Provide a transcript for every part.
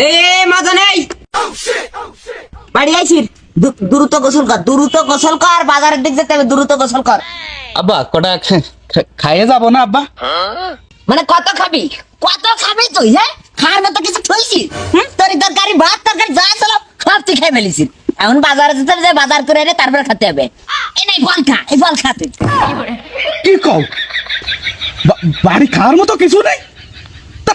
এ মজা নেই বাড়ি আইছিস দ্রুত গোসল কর দ্রুত গোসল কর বাজারের দিক যেতে হবে দ্রুত গোসল কর। আব্বা কটা খা- খা- খাইয়ে যাব না আব্বা? মানে কত খাবি? কত খাবি তুই হ্যাঁ? খাওয়ার মতো কিছু থইছি? তোর তরকারি ভাত তরকারি যা ছিল সব তুই খেয়ে ফেলিছিস এখন বাজারে যেতে হবে বাজার করে এনে তারপরে খেতে হবে। এই নাই ফল খা এই ফল খা তুই। কি কও? বাড়ি খাওয়ার মতো কিছু নেই?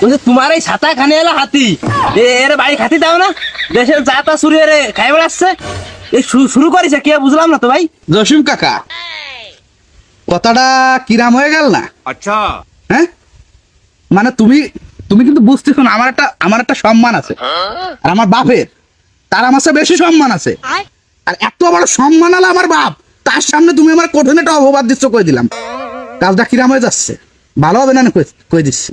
বলছে তোমার এই ছাতা খানে এলো হাতি। এর ভাই খাতি দাও না। দেশের যা তা চুরি এর খাই বেড়াচ্ছে এই শুরু করেছে কে বুঝলাম না তো ভাই? জসিম কাকা কথাটা কিরাম হয়ে গেল না? আচ্ছা। হ্যাঁ? মানে তুমি তুমি কিন্তু বুঝতেছো না আমার একটা আমার একটা সম্মান আছে। আর আমার বাপের তার আমার সাথে বেশি সম্মান আছে। আর এত বড় সম্মান আলো আমার বাপ তার সামনে তুমি আমার কঠিন একটা অপবাদ দিচ্ছ কই দিলাম। কাজটা কিরাম হয়ে যাচ্ছে। ভালো হবে না কই দিচ্ছি?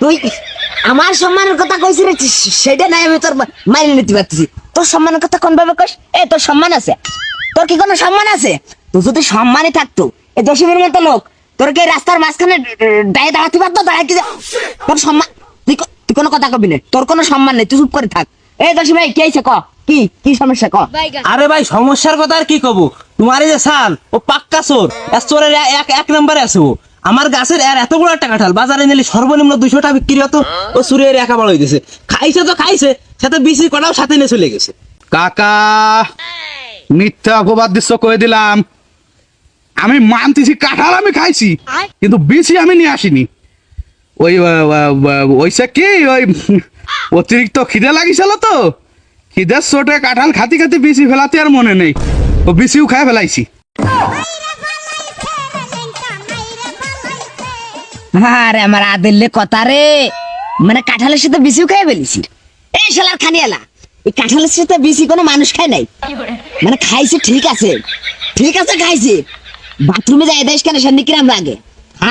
তুই আমার সম্মানের কথা কইছিস রে সেটা নাই আমি তোর মাইনে নিতে পারতেছি। তোর সম্মানের কথা কোন ভাবে কইস? এ তোর সম্মান আছে। তোর কি কোনো সম্মান আছে? তোর যদি সম্মানই থাকতো এই দশমীর মতো লোক তোর কি রাস্তার মাঝখানে দাঁড়িয়ে দাঁড়াতে পারতো? দাঁড়ায় কি তোর সম্মান তুই তুই কোনো কথা কবি না। তোর কোনো সম্মান নেই তুই চুপ করে থাক। এ দশমী ভাই কি হয়েছে ক? কি কি সমস্যা ক? আরে ভাই সমস্যার কথা আর কি কব? তোমার এই যে সাল ও পাক্কা চোর। চোরের এক এক নম্বরে আছে ও। আমার গাছের আর এত বড় একটা কাঁঠাল, বাজারে নিলে সর্বনিম্ন দুইশো টাকা বিক্রি হতো, ও চুরের একা বড় হইতেছে খাইছে তো খাইছে, সাথে বিসি কটাও সাথে নিয়ে চলে গেছে। কাকা, মিথ্যা অপবাদ দিচ্ছ, কয়ে দিলাম। আমি মানতেছি কাঁঠাল আমি খাইছি, কিন্তু বিচি আমি নিয়ে আসিনি। ওই ওইসে কি? ওই, অতিরিক্ত খিদে লাগিছিল তো। খিদের চোটে কাঁঠাল খাতি খাতি বিচি ফেলাতে আর মনে নেই। ও বিচিও খাই ফেলাইছি। আরে আমার আদেললে কথা রে। মানে কাঁঠালের সাথে বিসিও খেয়ে ফেলিছি। এই শালার খানিয়ালা, এই কাঁঠালের সাথে বিসি কোনো মানুষ খায় নাই। মানে খাইছে, ঠিক আছে। ঠিক আছে, খাইছে। বাথরুমে যাই দেশ কেন সামনে কিরাম লাগে?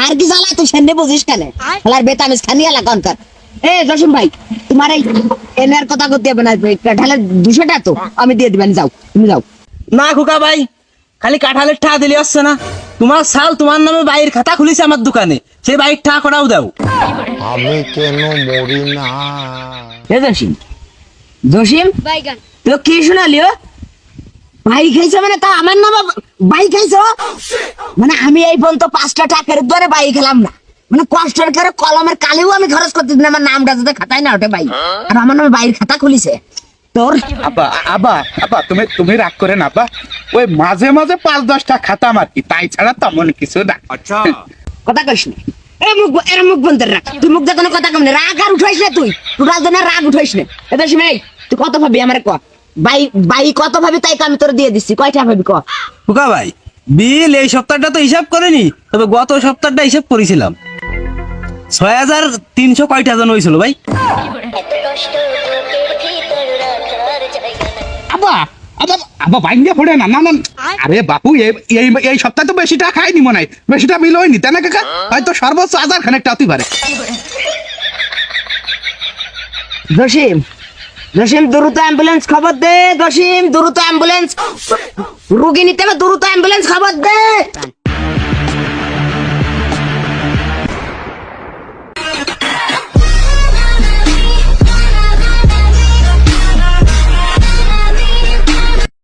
আর কি জ্বালা, তুই সামনে বুঝিস কেন? শালার বেতামিস খানিয়ালা কনকার এ, জসিম ভাই, তোমার এই এনার কথা করতে হবে না কাঁঠালের দুশোটা তো, আমি দিয়ে দিবেন, যাও, তুমি যাও। না খোকা ভাই, খালি কাঁঠালের ঠা দিলে আসছে না। তোমার সাল তোমার নামে বাইরের খাতা খুলিছে আমার দোকানে। সেই বাইক ঠা করাও দাও। আমি কেন মরি না? এ জসিম? জসিম? তো কি শোনালিও ভাই খাইছো মানে তা আমার নাম ভাই খাইছো? মানে আমি এই পর্যন্ত পাঁচটা টাকার ধরে বাই খেলাম না। মানে কষ্টের করে কলমের কালিও আমি খরচ করতে দিন আমার নামটা যাতে খাতায় না ওঠে ভাই আর আমার নামে বাইরের খাতা খুলিছে। তোর আবা আব্বা আব্বা তুমি তুমি রাগ করে না আব্বা। ওই মাঝে মাঝে পাঁচ দশটা খাতাম আর তাই ছাড়া তেমন কিছু না। আচ্ছা। কথা কইস না। এ মুখ এর মুখ বন্ধ রাখ। তুই মুখ দেখো কথা কম রাগ আর উঠাইস না তুই। টোটাল জন্য রাগ উঠাইস না। এটা শুনে তুই কত ভাবি আমার ক? ভাই ভাই কত ভাবি তাই আমি তোর দিয়ে দিছি কয়টা ভাবি ক? হুকা ভাই বিল এই সপ্তাহটা তো হিসাব করিনি তবে গত সপ্তাহটা হিসাব করেছিলাম। ছয় হাজার তিনশো কয়টা জন হয়েছিল ভাই? আব্বা আব্বা বাইঙ্গা পড়ে না না না। আরে বাপু এই এই এই সপ্তাহে তো বেশিটা খাইনি মনে হয়। বেশিটা বিল হয়নি তাই না কাকা? হয়তো সর্বোচ্চ হাজার খানেকটা অতি পারে। জসিম জসিম দ্রুত অ্যাম্বুলেন্স খবর দে। জসিম দ্রুত অ্যাম্বুলেন্স। রুগী নিতে হবে দ্রুত অ্যাম্বুলেন্স খবর দে।